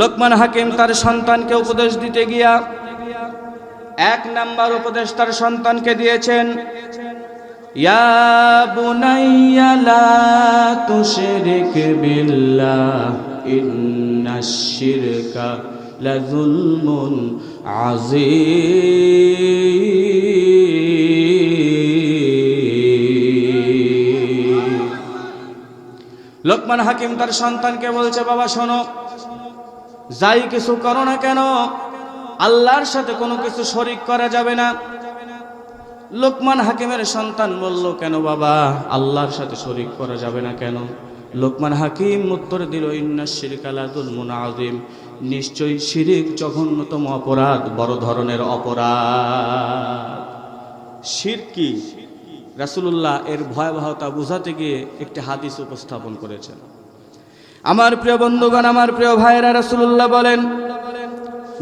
লোকমান হাকিম তার সন্তানকে উপদেশ দিতে গিয়া এক নাম্বার উপদেশ তার সন্তানকে দিয়েছেন, ইয়া লোকমান হাকিম তার সন্তানকে বলছে, বাবা, শোনো যাই কিছু করো না কেন, আল্লাহর সাথে কোনো কিছু শরিক করা যাবে না। লোকমান হাকিমের সন্তান বলল, কেন বাবা, আল্লাহর সাথে শরিক করা যাবে না কেন? লোকমান হাকিম উত্তর দিল, ইন্না শিরকালাদুল মুনাজিম নিশ্চয়ই শিরিক জঘন্যতম অপরাধ, বড় ধরনের অপরাধ। শির কি? রাসূলুল্লাহ এর ভয়াবহতা বুঝাতে গিয়ে একটি হাদিস উপস্থাপন করেছেন। আমার প্রিয় বন্ধুগণ, আমার প্রিয় ভাইরা রাসূলুল্লাহ বলেন,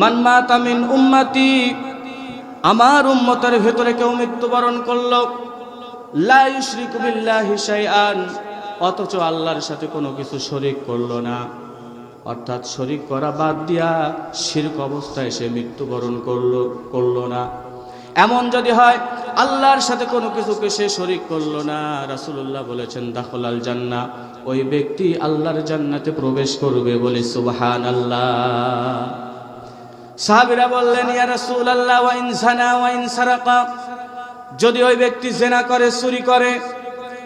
মান তামিন মিন উম্মতি, আমার উম্মতের ভেতরে কেউ মৃত্যুবরণ করল, লা ইউশরিকু বিল্লাহি শাইআন, অথচ আল্লাহর সাথে কোনো কিছু শরিক করল না। অর্থাৎ শরিক করা বাদ দিয়া শিরক অবস্থায় সে মৃত্যুবরণ করল করল না। এমন যদি হয়, আল্লাহর সাথে কোনো কিছুকে সে শরিক করল না। রাসুল্লাহ বলেছেন, দাখলাল জান্না ওই ব্যক্তি আল্লাহর জান্নাতে প্রবেশ করবে বলে সুবাহান আল্লাহ সাহাবিরা বললেন, ইয়া রাসুল আল্লাহ ওয়াইন সানা ওয়াইন সারাকা যদি ওই ব্যক্তি জেনা করে, চুরি করে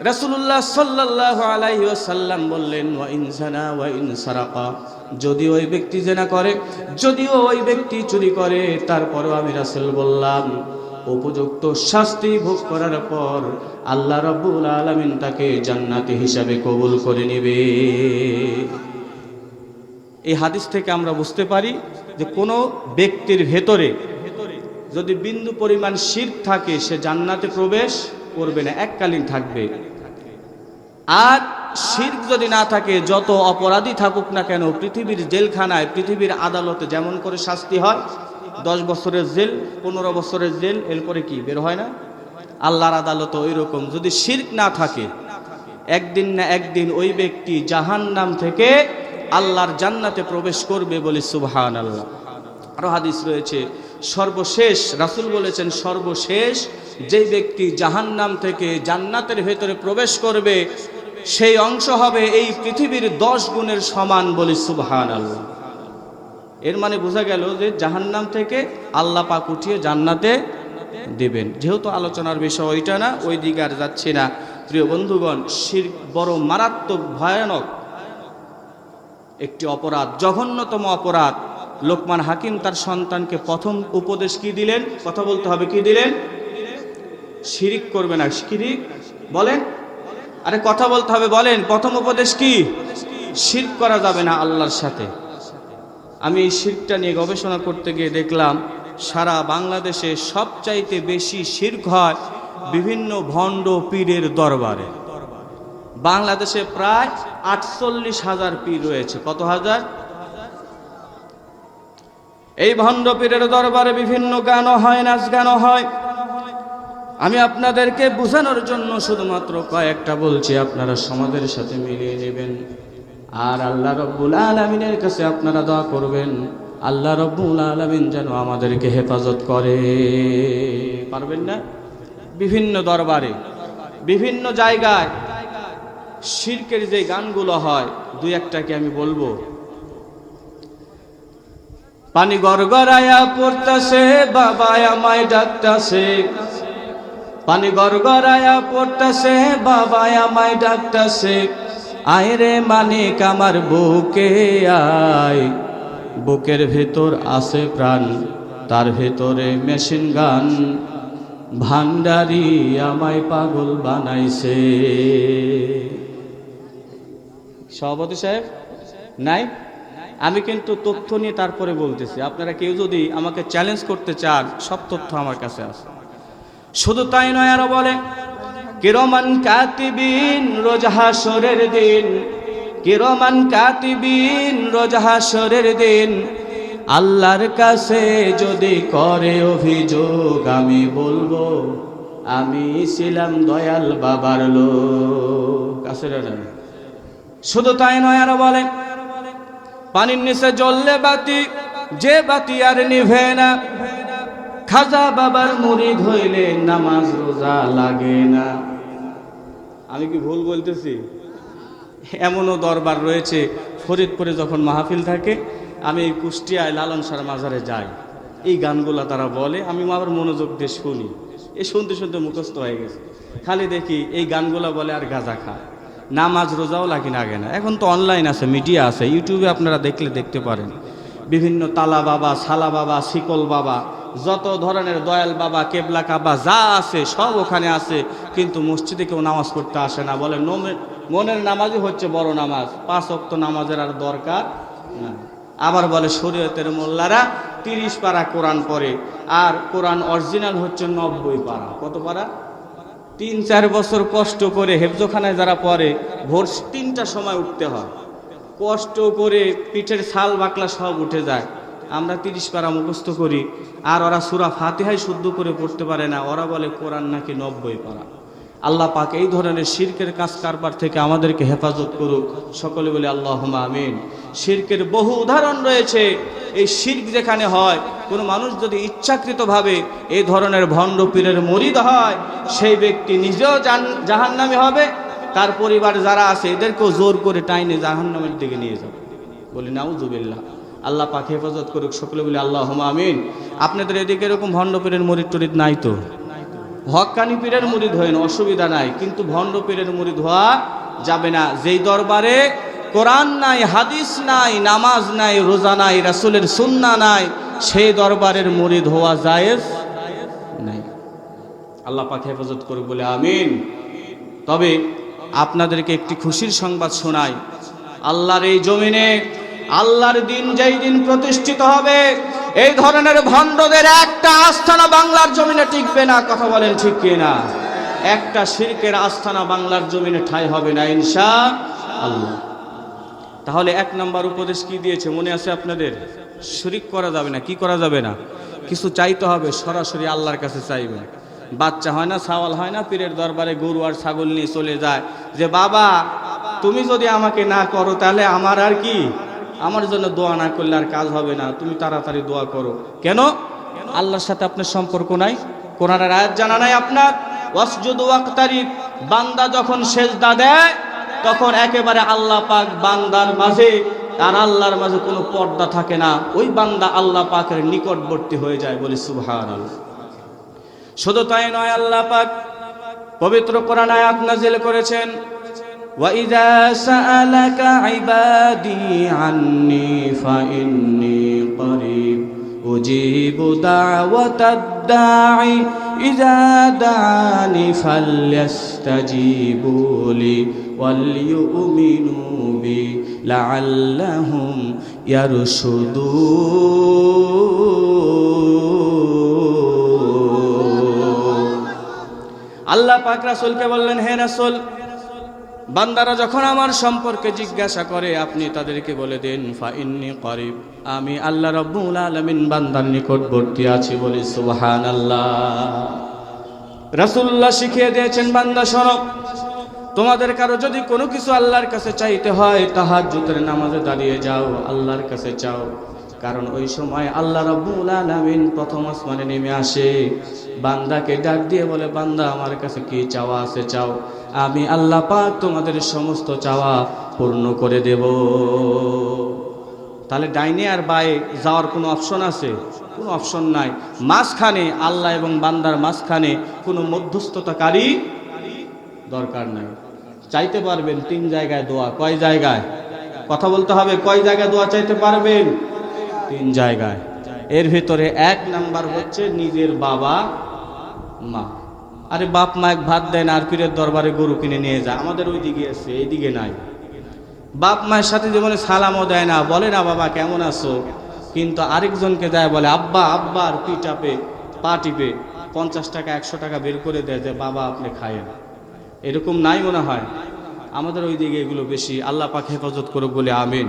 রাসূলুল্লাহ সাল্লাল্লাহু আলাইহি ওয়াসাল্লাম বললেন, ওয়া ইনসানা ওয়া ইনসারাকা যদি ওই ব্যক্তি জেনা করে যদিও ওই ব্যক্তি চুরি করে, তারপরেও আমি রাসূল বললাম। উপযুক্ত শাস্তি ভোগ করার পর আল্লাহ রাব্বুল আলামিন তাকে জান্নাতি হিসাবে কবুল করে নেবে। এই হাদিস থেকে আমরা বুঝতে পারি যে কোনো ব্যক্তির ভেতরে যদি বিন্দু পরিমাণ শির থাকে, সে জান্নাতে প্রবেশ করবে না, এককালীন থাকবে। আর শির্ক যদি না থাকে, যত অপরাধী থাকুক না কেন, পৃথিবীর জেলখানায়, পৃথিবীর আদালতে যেমন করে শাস্তি হয়, দশ বছরের জেল, পনেরো বছরের জেল, এরপরে কি, বের হয় না? আল্লাহর আদালতে ওই রকম যদি শির্ক না থাকে, একদিন না একদিন ওই ব্যক্তি জাহান নাম থেকে আল্লাহর জান্নাতে প্রবেশ করবে বলে সুবহান আল্লাহ আরও হাদিস রয়েছে সর্বশেষ, রাসূল বলেছেন, সর্বশেষ যেই ব্যক্তি জাহান্নাম থেকে জান্নাতের ভেতরে প্রবেশ করবে, সেই অংশ হবে এই পৃথিবীর দশ গুণের সমান বলে সুবহান আল্লাহ এর মানে বোঝা গেল যে জাহান্নাম থেকে আল্লাহ পাক উঠিয়ে জান্নাতে দেবেন। যেহেতু আলোচনার বিষয় ওইটা না, ওই দিকে আর যাচ্ছি না। প্রিয় বন্ধুগণ শির বড় মারাত্মক ভয়ানক একটি অপরাধ, জঘন্যতম অপরাধ। লোকমান হাকিম তার সন্তানকে প্রথম উপদেশ কি দিলেন? কথা বলতে হবে কি দিলেন? শিরিক করবে না। শিরিক? বলেন? আরে কথা বলতে হবে, বলেন। প্রথম উপদেশ কি? শিরক করা যাবে না আল্লাহর সাথে। আমি এই শিরকটা নিয়ে গবেষণা করতে গিয়ে দেখলাম, সারা বাংলাদেশে সবচাইতে বেশি শির্ক হয় বিভিন্ন ভণ্ড পীরের দরবারে। বাংলাদেশে প্রায় আটচল্লিশ হাজার পীর রয়েছে। কত হাজার? এই ভণ্ড পীরের দরবারে বিভিন্ন গানও হয়, নাচ গানও হয়। আমি আপনাদেরকে বোঝানোর জন্য শুধুমাত্র কয়েকটা বলছি, আপনারা সমাজের সাথে মিলিয়ে নেবেন। আর আল্লাহ রব্বুল আলমিনের কাছে আপনারা দোয়া করবেন, আল্লাহ রব্বুল আলমিন যেন আমাদেরকে হেফাজত করে। পারবেন না? বিভিন্ন দরবারে, বিভিন্ন জায়গায় শির্কের যে গানগুলো হয়, দুই একটাকে আমি বলব। পানি গড়গড়ায়া পড়তাছে বাবা আমায় ডাকতাছে। পানি গড়গড়ায়া পড়তাছে বাবা আমায় ডাকতাছে। আয় রে মানিক, আমার বুকে আয়। বুকের ভেতর আছে প্রাণ, তার ভেতরে মেশিন গান। ভান্ডারি আমায় পাগল বানাইছে। সভাপতি সাহেব, নাই? আমি কিন্তু তথ্য নিয়ে তারপরে বলতেছি। আপনারা কেউ যদি আমাকে চ্যালেঞ্জ করতে চান, সব তথ্য আমার কাছে আছে। শুধু তাই নয় আরও বলে, কিরমান কাতিবিন রোজ হাসরের দিন, কিরমান কাতিবিন রোজ হাসরের দিন, আল্লাহর কাছে যদি করে অভিযোগ, আমি বলব, আমি ছিলাম দয়াল বাবার লোক। না? শুধু তাই নয় আরও বলে পানির নিচে জ্বললে বাতি, যে বাতি আর নিভে না। খাজা বাবার মুরিদ হইলে নামাজ রোজা লাগে না। আমি কি ভুল বলতেছি? এমনও দরবার রয়েছে, ফরিদপুরে যখন মাহফিল থাকে, আমি এই কুষ্টিয়ায় লালন সার মাজারে যাই। এই গানগুলা তারা বলে, আমি আবার মনোযোগ দিয়ে শুনি। এই শুনতে শুনতে মুখস্থ হয়ে গেছে। খালি দেখি এই গানগুলা বলে আর গাঁজা খা নামাজ রোজাও লাগে না আগে না। এখন তো অনলাইন আছে মিডিয়া আছে ইউটিউবে আপনারা দেখলে দেখতে পারেন। বিভিন্ন তালা বাবা, সালা বাবা, শিকল বাবা, যত ধরনের দয়াল বাবা, কেবলা কাবা, যা আছে, সব ওখানে আছে। কিন্তু মসজিদে কেউ নামাজ পড়তে আসে না। বলে মনের নামাজই হচ্ছে বড় নামাজ। পাঁচ অক্ত নামাজের আর দরকার আবার বলে, শরীয়তের মোল্লারা তিরিশ পারা কোরআন পড়ে। আর কোরআন অরিজিনাল হচ্ছে নব্বই পারা। কত পারা? তিন, চার বছর কষ্ট করে হেফজোখানায় যারা পড়ে, ভোর তিনটার সময় উঠতে হয়। কষ্ট করে পিঠের ছাল, বাকলা সব উঠে যায়। আমরা তিরিশ পারা মুখস্থ করি, আর ওরা সুরা ফাতেহাই শুদ্ধ করে পড়তে পারে না। ওরা বলে কোরআন নাকি নব্বই পারা। আল্লাহ পাক এই ধরনের শিরকের কাজ কারবার থেকে আমাদেরকে হেফাজত করুক। সকলে বলে আল্লাহ আমিন। শিরকের বহু উদাহরণ রয়েছে। এই শির্ক যেখানে হয়, কোনো মানুষ যদি ইচ্ছাকৃতভাবে এই ধরনের ভণ্ড পীরের মরিদ হয়, সেই ব্যক্তি নিজেও জান, জাহান্নামী হবে। তার পরিবার যারা আছে, এদেরকেও জোর করে টাইনে জাহান্নামের দিকে নিয়ে যাবে। বলি, নাউজুবিল্লাহ। আল্লাহ পাক হেফাজত করুক। সকলে বলে আল্লাহ আমিন। আপনাদের এদিকে এরকম ভণ্ড পীরের মরিদ টরিদ নাই তো? হকানি পীরের মুরিদ হইন, অসুবিধা নাই, কিন্তু ভণ্ড পীরের মুরিদ হওয়া যাবে না। যেই দরবারে কোরআন নাই, হাদিস নাই, নামাজ নাই, রোজা নাই, রাসুলের সুন্না নাই, সেই দরবারের মুরিদ হওয়া জায়েজ নাই। আল্লাহ পাক হেফাজত করুক বলে আমিন। তবে আপনাদেরকে একটি খুশির সংবাদ শোনাই। আল্লাহর এই জমিনে আল্লাহর দিন যেই দিন প্রতিষ্ঠিত হবে, এই ধরনের ভণ্ডদের একটা আস্থানা বাংলার জমিনে টিকবে না, কথা বলেন ঠিক কিনা? একটা শিরকের আস্থানা বাংলার জমিনে ঠাই হবে না ইনশা আল্লাহ তাহলে এক নম্বর উপদেশ কি দিয়েছে? মনে আছে আপনাদের? শরিক করা যাবে না, কি করা যাবে না? কিছু চাইতে হবে, সরাসরি আল্লাহর কাছে চাইবে। বাচ্চা হয় না সাওয়াল হয় না, পীরের দরবারে গরু আর ছাগল নিয়ে চলে যায়। যে, বাবা, তুমি যদি আমাকে না করো, তাহলে আমার আর কি আমার জন্য দোয়া না করলে আর কাজ হবে না। তুমি তাড়াতাড়ি দোয়া করো। কেন? আল্লাহর সাথে আপনার সম্পর্ক নাই। কোরআনের আয়াত জানা নাই আপনার? বান্দা যখন সেজদা দেয়, তখন একেবারে আল্লাহ পাক বান্দার মাঝে আর আল্লাহর মাঝে কোনো পর্দা থাকে না। ওই বান্দা আল্লাহ পাকের নিকটবর্তী হয়ে যায় বলে সুবহান শুধু তাই নয়, আল্লাহ পাক পবিত্র কোরআন আয়াত নাজিল করেছেন। وَإِذَا سَأَلَكَ عِبَادِي عَنِّي فَإِنِّي قَرِيبٌ أُجِيبُ دَعْوَةَ الدَّاعِ إِذَا دَعَانِ فَلْيَسْتَجِيبُوا لِي وَلْيُؤْمِنُوا بِي لَعَلَّهُمْ يَرْشُدُونَ আল্লাহ পাক রাসূলকে বললেন হে রাসূল বান্দারা যখন আমার সম্পর্কে জিজ্ঞাসা করে, আপনি তাদেরকে বলে দেন, ফা ইন্নি করিব। আমি আল্লাহ রব্বুল আলামিন বান্দার নিকটবর্তী আছি বলি, সুবহানাল্লাহ। রাসূলুল্লাহ শিখিয়ে দিয়েছেন, বান্দা, শোনো, তোমাদের কারও যদি কোনো কিছু আল্লাহর কাছে চাইতে হয়, তাহাজ্জুদের নামাজে দাঁড়িয়ে যাও, আল্লাহর কাছে চাও। কারণ ওই সময় আল্লাহ রব্বুল আলামিন প্রথম আসমানে নেমে আসে। বান্দাকে ডাক দিয়ে বলে, বান্দা, আমার কাছে কি চাওয়া আছে চাও। আমি আল্লাহ পাক তোমাদের সমস্ত চাওয়া পূর্ণ করে দেব। তাহলে ডাইনে আর বায়ে যাওয়ার কোনো অপশন আছে? কোনো অপশন নাই। মাঝখানে আল্লাহ এবং বান্দার মাঝখানে কোনো মধ্যস্থতাকারী দরকার নাই। চাইতে পারবেন তিন জায়গায় দোয়া। কয় জায়গায়? কথা বলতে হবে, কয় জায়গায় দোয়া চাইতে পারবেন? তিন জায়গায়। এর ভিতরে এক নাম্বার হচ্ছে নিজের বাবা, মা। আরে বাপ, মা এক ভাত দেয় না, আর পীরের দরবারে গরু কিনে নিয়ে যায়। আমাদের ওই দিকে আছে এই দিকে নাই। বাপ, মায়ের সাথে জীবনে সালামও দেয় না, বলে, না বাবা, কেমন আছো? কিন্তু আরেকজনকে দেয়, বলে, আব্বা আব্বা, আর পি টাপে পা টিপে, পঞ্চাশ টাকা, একশো টাকা বের করে দেয় যে, বাবা, আপনি খায়েন। এরকম নাই মনে হয়? আমাদের ওই দিকে এগুলো বেশি। আল্লাহ পাক হেফাজত করুক বলে, আমিন।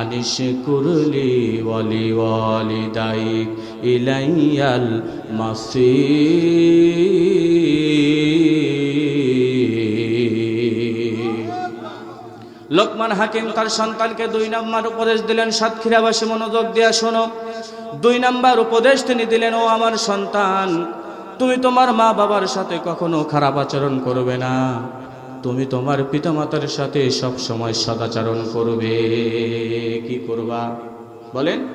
আনিশ কুরলি ওয়ালি ওয়ালি দাই ইলাইয়াল মাসি লোকমান হাকিম তার সন্তানকে দুই নম্বর উপদেশ দিলেন সাতক্ষীরাবাসী মনোযোগ দিয়া শোনো। দুই নাম্বার উপদেশ তিনি দিলেন, ও আমার সন্তান, তুমি তোমার মা বাবার সাথে কখনো খারাপ আচরণ করবে না। তুমি তোমার পিতামাতার সাথে সব সময় সদাচরণ করবে। কি করবা? বলেন,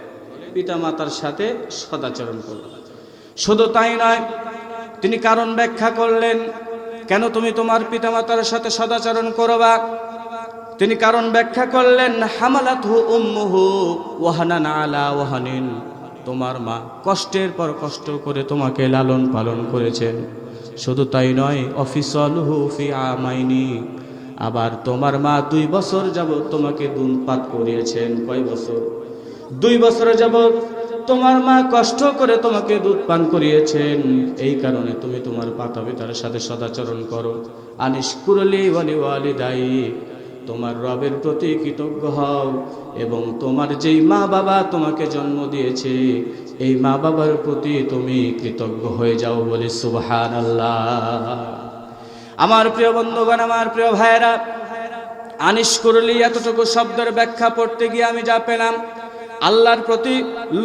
পিতামাতার সাথে সদাচরণ করবে। শুধু তাই নয়, তিনি কারণ ব্যাখ্যা করলেন, কেন তুমি তোমার পিতামাতার সাথে সদাচরণ করবা? তিনি কারণ ব্যাখ্যা করলেন, হামালাতহু উম্মুহু ওয়াহানান আলা ওয়াহানিন। তোমার মা কষ্টের পর কষ্ট করে তোমাকে লালন পালন করেছেন। শুধু তাই নয় অফিসল হুফি আমাইনি। আবার তোমার মা দুই বছর যাব তোমাকে দুধপাত করিয়েছেন। কয় বছর? দুই বছর যাব তোমার মা কষ্ট করে তোমাকে দুধ পান করিয়েছেন। এই কারণে তুমি তোমার পাতা পিতার সাথে সদাচরণ করো। আনিস কুরলি ওয়ালি দায়ী তোমার রবের প্রতি কৃতজ্ঞ হও এবং তোমার যেই মা বাবা তোমাকে জন্ম দিয়েছে, এই মা বাবার প্রতি তুমি কৃতজ্ঞ হয়ে যাও বলে সুবহান আল্লাহ আমার প্রিয় বন্ধুগণ, আমার প্রিয় ভাইয়েরা, আনিস করলি এতটুকু শব্দের ব্যাখ্যা পড়তে গিয়ে আমি যা পেলাম, আল্লাহর প্রতি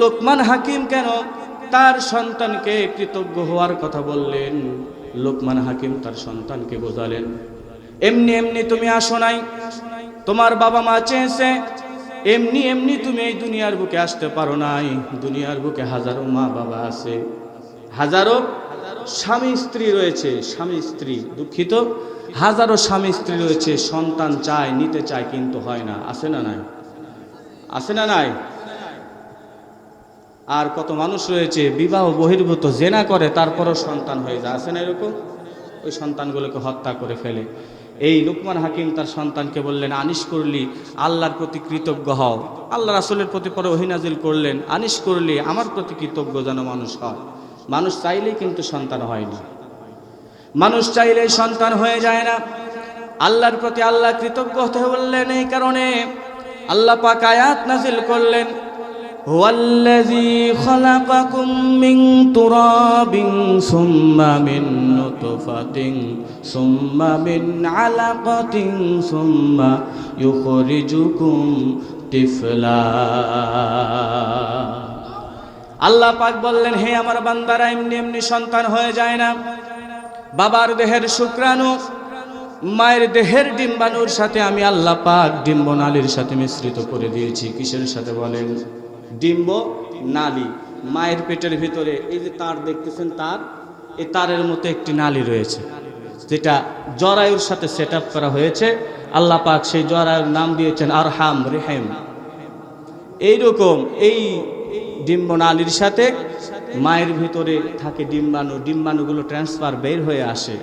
লোকমান হাকিম কেন তার সন্তানকে কৃতজ্ঞ হওয়ার কথা বললেন? লোকমান হাকিম তার সন্তানকে বোঝালেন। এমনি এমনি তুমি আসো নাই। তোমার বাবা মা চেয়েছে, এমনি এমনি তুমি এই দুনিয়ার বুকে আসতে পারো নাই। দুনিয়ার বুকে হাজারো মা বাবা আছে। হাজারো স্বামী স্ত্রী রয়েছে, স্বামী স্ত্রী দুঃখিত। হাজারো স্বামী স্ত্রী রয়েছে, সন্তান চায়, নিতে চায়, কিন্তু হয় না। আছে না নাই? আছে না নাই? আর কত মানুষ রয়েছে, বিবাহ বহির্ভূত, জেনা করে, তারপরও সন্তান হয়ে যায়। আছে না এরকম? ওই সন্তানগুলোকে হত্যা করে ফেলে। এই লুকমান হাকিম তার সন্তানকে বললেন, আনিস করলি, আল্লাহর প্রতি কৃতজ্ঞ হও। আল্লাহ রাসুলের প্রতি পরে অহিনাজিল করলেন, আনিস করলি, আমার প্রতি কৃতজ্ঞ যেন মানুষ হয় মানুষ চাইলেই কিন্তু সন্তান হয়নি মানুষ চাইলেই সন্তান হয়ে যায় না। আল্লাহর প্রতি আল্লাহ কৃতজ্ঞ হতে বললেন, এই কারণে আল্লাহ পাক আয়াত নাজিল করলেন هو الذي خلقكم من تراب ثم من نطفة ثم من علقة ثم يخرجكم طفلا আল্লাহ পাক বললেন হে আমার বান্দারা এমনি এমনি সন্তান হয়ে যায় না বাবার দেহের শুক্রাণু মায়ের দেহের ডিম্বাণুর সাথে আমি আল্লাহ পাক ডিম্ব নালীর সাথে মিশ্রিত করে দিয়েছি কিসের সাথে বলেন ডিম্ব নালী। মায়ের পেটের ভিতরে এই যে তার দেখতেছেন তার এই তারের মতো একটি নালী রয়েছে, যেটা জরায়ুর সাথে সেট করা হয়েছে। আল্লাহ পাক সেই জরায়ুর নাম দিয়েছেন আরহাম, রেহেম। এইরকম এই ডিম্ব নালীর সাথে মায়ের ভিতরে থাকে ডিম্বাণু। ডিম্বাণুগুলো ট্রান্সফার বের হয়ে আসে।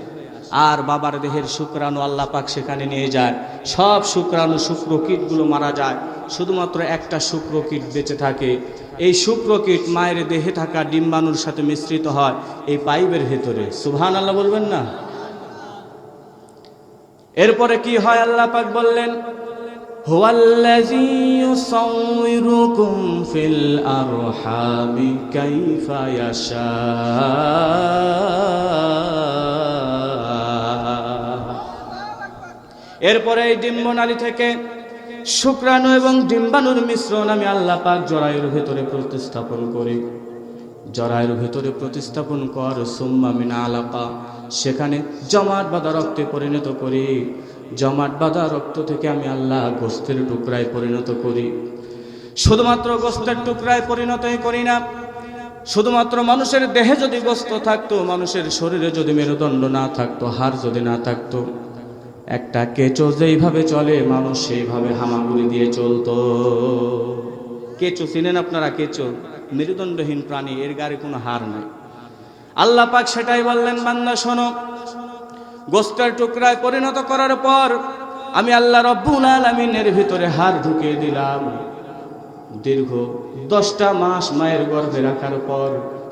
আর বাবার দেহের শুক্রাণু আল্লাহ পাক সেখানে নিয়ে যায়। সব শুক্রাণু শুক্র কীটগুলো মারা যায়। শুধুমাত্র একটা শুক্রকীট বেঁচে থাকে। এই শুক্রকীট মায়ের দেহে থাকা ডিম্বাণুর সাথে মিশ্রিত হয় এই পাইপের ভেতরে। সুভান আল্লাহ বলবেন না? এরপরে কি হয় আল্লাহ পাক বললেন এরপরে এই ডিম্বনালী থেকে শুক্রাণু এবং ডিম্বাণুর মিশ্রণ আমি আল্লাহ পাক জরায়ুর ভেতরে প্রতিস্থাপন করি। জরায়ুর ভেতরে প্রতিস্থাপন কর, সুম্মা মিনা আলাপা। সেখানে জমাট বাঁধা রক্তে পরিণত করি। জমাট বাঁধা রক্ত থেকে আমি আল্লাহ গোস্তের টুকরায় পরিণত করি। শুধুমাত্র গোস্তের টুকরায় পরিণতই করি না, শুধুমাত্র মানুষের দেহে যদি গোস্ত থাকতো, মানুষের শরীরে যদি মেরুদণ্ড না থাকতো, হাড় যদি না থাকতো একটা কেঁচো যেইভাবে চলে, মানুষ সেইভাবে হামাগুড়ি দিয়ে চলতো। কেঁচো, চিনেন আপনারা কেঁচো? মেরুদণ্ডহীন প্রাণী, এর গায়ে কোনো হার নাই। আল্লাহ পাক সেটাই বললেন, বান্দা, শোনো, গোস্তার টুকরায় পরিণত করার পর আমি আল্লাহ রব্বুল আলমিনের ভিতরে হার ঢুকিয়ে দিলাম। দীর্ঘ দশটা মাস মায়ের গর্ভে রাখার পর,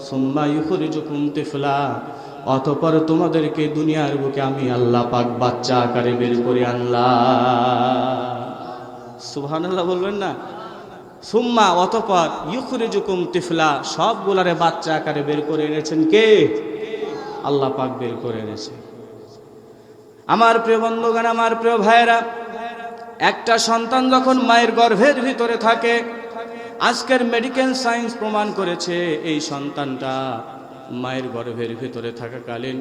সুম্মা ইউখরিজুকুম তিফলা অতপর তোমাদেরকে দুনিয়ার বুকে আমি আল্লাহ পাক বাচ্চা আকারে বের করে আনলাম। সুবহানাল্লাহ বলবেন না? সুম্মা অতপর ইউখরিজুকুম তিফলা, সবগুলারে বাচ্চা আকারে বের করে এনেছেন কে? আল্লাহ পাক বের করে এনেছে। আমার প্রিয় বন্ধুগণ, আমার প্রিয় ভাইয়েরা, একটা সন্তান যখন মায়ের গর্ভের ভিতরে থাকে, আজকের মেডিকেল সায়েন্স প্রমাণ করেছে এই সন্তানটা মায়ের গর্ভের ভিতরে থাকাকালীন,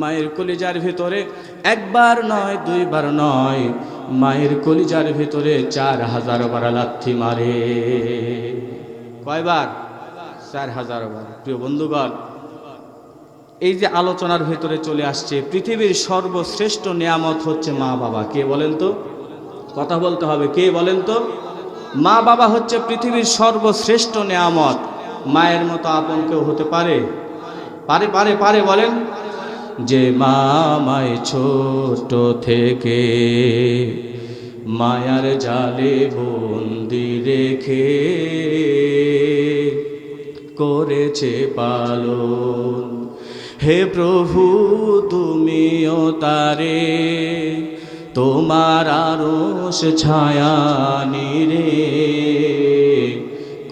মায়ের কলিজার ভিতরে একবার নয়, দুইবার নয়, মায়ের কলিজার ভিতরে চার হাজার বার লাথি মারে। কয়বার? চার হাজার বার। প্রিয় বন্ধুগণ, এই যে আলোচনার ভেতরে চলে আসছে, পৃথিবীর সর্বশ্রেষ্ঠ নিয়ামত হচ্ছে মা বাবা। কে বলেন তো? কথা বলতে হবে, কে বলেন তো? মা বাবা হচ্ছে পৃথিবীর সর্বশ্রেষ্ঠ নিয়ামত। মায়ের মতো আপন কেউ হতে পারে? পারে পারে পারে, বলেন। যে মা মায় ছোট থেকে মায়ার জালে বন্দি রেখে করেছে পালন। হে প্রভু, তুমিও তারে, তোমার আরস ছায়া নিরে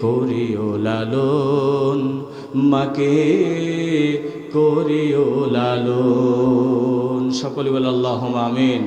করিও লালন মাকে। করিও লালন। সকলে বলে আল্লাহ আমিন।